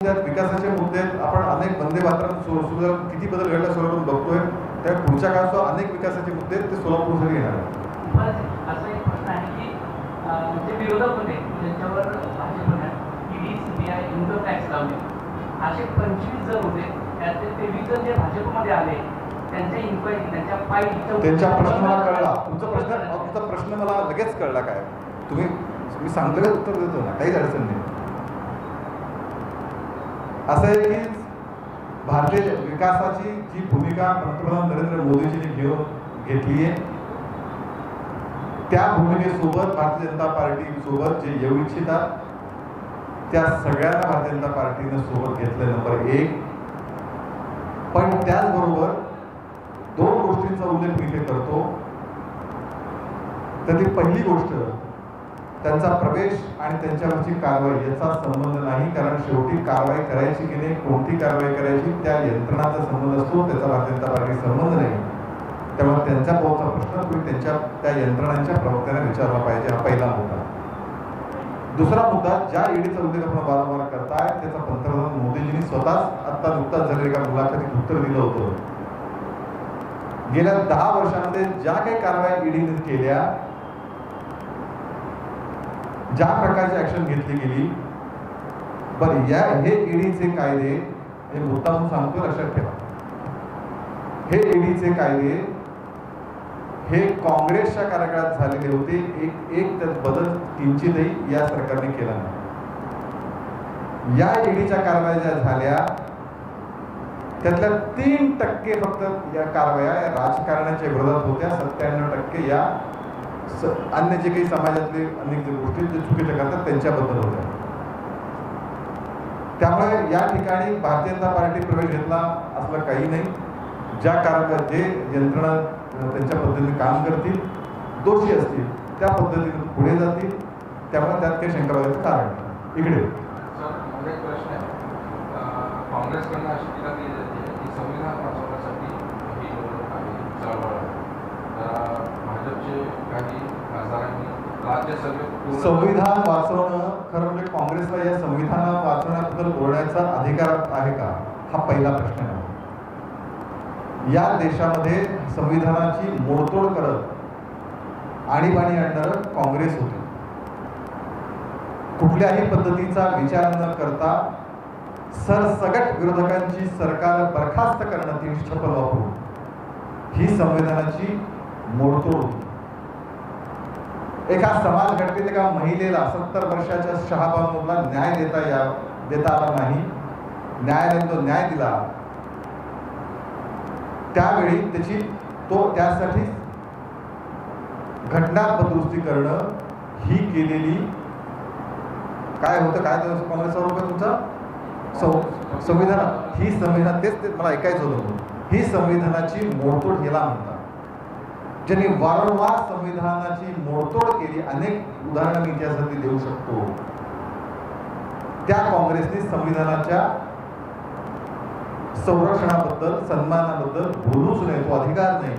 त्यात विकासाचे मुद्दे. आपण अनेक वंदे मातरम सु- सुद्धा किती बदल घडला सोलापूर बघतोय. त्या पुढच्या काळात अनेक विकासाचे मुद्दे ते सोलापूरसाठी येणार असा एक प्रश्न आहे की जे विरोधक होते ज्यांच्यावर भाजपने ईडी सीबीआय इन्कम टॅक्स लावले. असे पंचवीस जण होते. त्यातले तेवीस जण जे भाजपमध्ये आले त्यांच्या इन्क्वायरी त्यांच्या फाईलच्या त्यांच्या प्रश्न मला कळला. तुमचा प्रश्न तुमचा प्रश्न मला लगेच कळला काय? तुम्ही मी सांगतो उत्तर देतो ना. काहीच अडचण नाही. असं आहे की भारतीय विकासाची जी भूमिका पंतप्रधान नरेंद्र मोदीजींनी घेऊन घेतली आहे त्या भूमिकेसोबत भारतीय जनता पार्टी सोबत जे येऊ इच्छितात त्या सगळ्यांना भारतीय जनता पार्टीनं सोबत घेतलं नंबर एक. पण त्याचबरोबर दोन गोष्टींचा उल्लेख मी इथे करतो. तर ती पहिली गोष्ट त्यांचा प्रवेश आणि त्यांच्यावरची कारवाई याचा संबंध नाही कारण शेवटी कारवाई करायची की नाही कोणती कारवाई करायची त्या यंत्रणाचा संबंध असतो त्याचा भारतीय जनता पार्टी संबंध नाही. त्यामुळे त्यांचा पोहोचा प्रश्न तुम्ही त्यांच्या त्या यंत्रणांच्या प्रवक्त्याने विचारला पाहिजे हा पहिला मुद्दा. दुसरा मुद्दा ज्या ईडीचा उल्लेख आपण वारंवार करताय त्याचा पंतप्रधान मोदीजींनी स्वतःच आता नुकताच झालेल्या एका मुलाखतीत उत्तर दिलं होतं. गेल्या दहा वर्षामध्ये ज्या काही कारवाई ईडीने केल्या ज्या प्रकारची ऍक्शन घेतली गेली बरं या हे ईडीचे कायदे हे मुद्दा सांगतो लक्षात ठेवा. हे ईडीचे कायदे हे काँग्रेसच्या कार्यकाळात झालेले होते एक एक त्यात बदल किंचितही या सरकारने केला नाही. या ईडीच्या कारवाया ज्या झाल्या त्यातल्या तीन टक्के फक्त या कारवाया या राजकारणाच्या विरोधात होत्या सत्त्याण्णव टक्के या स- अन्य जे काही समाजातले अनेक जे गोष्टी जे चुकीच्या करतात त्यांच्याबद्दल होत्या. त्यामुळे या ठिकाणी भारतीय जनता पार्टी प्रवेश घेतला असलं काही नाही. ज्या कारण जे यंत्रणा त्यांच्या पद्धतीने काम करतील दोषी असतील त्या पद्धतीने पुढे जातील. त्यामुळे त्यात काही शंका बाळगायचं कारण नाही. इकडे. काँग्रेसकडनं अशी टीका केली जाते की संविधान वाचवण्यासाठी ही निवडणूक आहे चळवळ आहे. तर भाजपचे काही खासदारांनी राज्यसभेत संविधान वाचवणं खरं म्हणजे काँग्रेसला या संविधान वाचवण्याबद्दल बोलण्याचा अधिकार आहे का? हा पहिला प्रश्न आहे. या देशामध्ये संविधानाची मोडतोड करत आणीबाणी आणणारं काँग्रेस होते. कुठल्याही पद्धतीचा विचार न करता सरसगट विरोधकांची सरकार बरखास्त करणं तीनशे छप्पन वापरून ही संविधानाची मोडतोड होती. एका समाज घटनेत एका महिलेला सत्तर वर्षाच्या शहाबानूला न्याय देता या देता आला नाही. न्यायालयाने तो न्याय दिला. त्यावेळी त्याची तो त्यासाठी घटना दुरुस्ती करणं ही केलेली काय होतं काय होतं रुपये आरोप आहे संविधान ही संविधान तेच ते मला ऐकायचं होतं. ही संविधानाची मोडतोड हेला म्हणतात. ज्यांनी वारंवार संविधानाची मोडतोड केली अनेक उदाहरणं मी त्यासाठी देऊ शकतो. त्या काँग्रेसने संविधानाच्या संरक्षणाबद्दल सन्मानाबद्दल बोलूच नाही तो अधिकार नाही.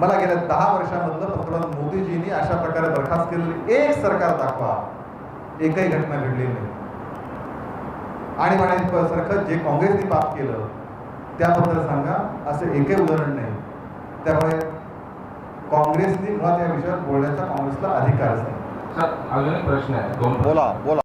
मला गेल्या दहा वर्षामधलं पंतप्रधान मोदीजींनी अशा प्रकारे बरखास्त केलेली एक सरकार दाखवा. एकही घटना घडली नाही. आणि सारखं जे काँग्रेसने पाप केलं त्याबद्दल सांगा असं एकही उदाहरण नाही. त्यामुळे काँग्रेसने मुळात या विषयावर बोलण्याचा काँग्रेसला अधिकारच नाही सर अजून एक प्रश्न आहे. दोन बोला बोला.